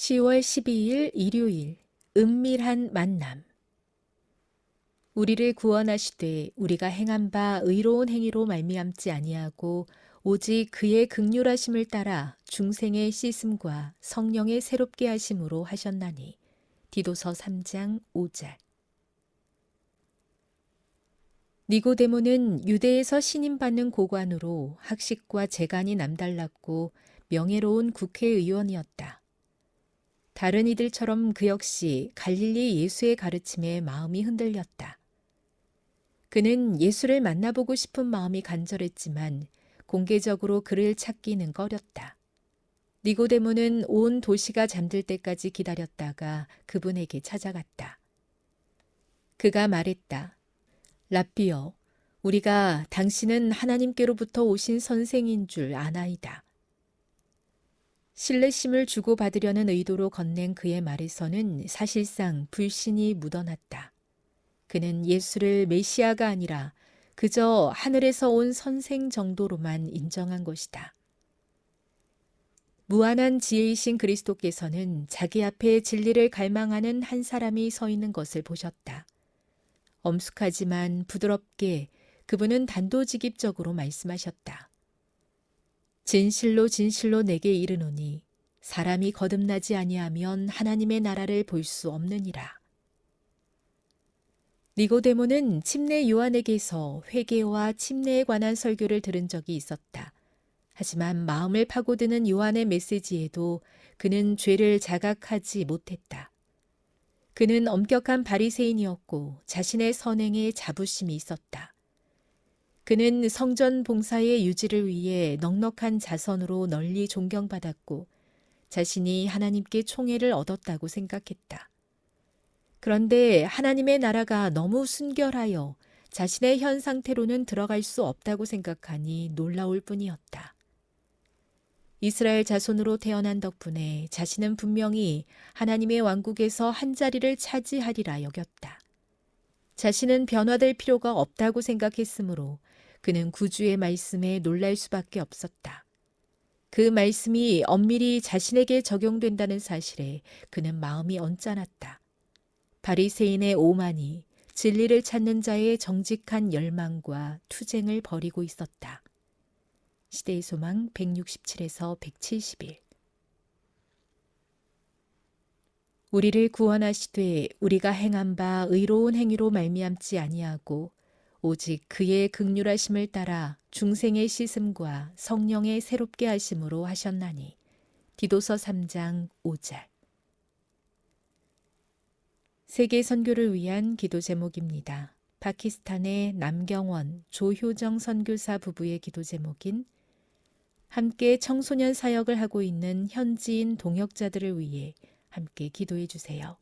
10월 12일 일요일 은밀한 만남. 우리를 구원하시되 우리가 행한 바 의로운 행위로 말미암지 아니하고 오직 그의 극률하심을 따라 중생의 씻음과 성령의 새롭게 하심으로 하셨나니. 디도서 3장 5절. 니고데모는 유대에서 신임받는 고관으로 학식과 재간이 남달랐고 명예로운 국회의원이었다. 다른 이들처럼 그 역시 갈릴리 예수의 가르침에 마음이 흔들렸다. 그는 예수를 만나보고 싶은 마음이 간절했지만 공개적으로 그를 찾기는 꺼렸다. 니고데모는 온 도시가 잠들 때까지 기다렸다가 그분에게 찾아갔다. 그가 말했다. 라비어, 우리가 당신은 하나님께로부터 오신 선생인 줄 아나이다. 신뢰심을 주고받으려는 의도로 건넨 그의 말에서는 사실상 불신이 묻어났다. 그는 예수를 메시아가 아니라 그저 하늘에서 온 선생 정도로만 인정한 것이다. 무한한 지혜이신 그리스도께서는 자기 앞에 진리를 갈망하는 한 사람이 서 있는 것을 보셨다. 엄숙하지만 부드럽게 그분은 단도직입적으로 말씀하셨다. 진실로 진실로 내게 이르노니 사람이 거듭나지 아니하면 하나님의 나라를 볼 수 없느니라. 니고데모는 침례 요한에게서 회개와 침례에 관한 설교를 들은 적이 있었다. 하지만 마음을 파고드는 요한의 메시지에도 그는 죄를 자각하지 못했다. 그는 엄격한 바리새인이었고 자신의 선행에 자부심이 있었다. 그는 성전 봉사의 유지를 위해 넉넉한 자선으로 널리 존경받았고 자신이 하나님께 총애를 얻었다고 생각했다. 그런데 하나님의 나라가 너무 순결하여 자신의 현 상태로는 들어갈 수 없다고 생각하니 놀라울 뿐이었다. 이스라엘 자손으로 태어난 덕분에 자신은 분명히 하나님의 왕국에서 한 자리를 차지하리라 여겼다. 자신은 변화될 필요가 없다고 생각했으므로 그는 구주의 말씀에 놀랄 수밖에 없었다. 그 말씀이 엄밀히 자신에게 적용된다는 사실에 그는 마음이 언짢았다. 바리새인의 오만이 진리를 찾는 자의 정직한 열망과 투쟁을 벌이고 있었다. 시대의 소망 167에서 171 우리를 구원하시되 우리가 행한 바 의로운 행위로 말미암지 아니하고 오직 그의 극률하심을 따라 중생의 씻음과 성령의 새롭게 하심으로 하셨나니 디도서 3장 5절 세계 선교를 위한 기도 제목입니다. 파키스탄의 남경원, 조효정 선교사 부부의 기도 제목인 함께 청소년 사역을 하고 있는 현지인 동역자들을 위해 함께 기도해 주세요.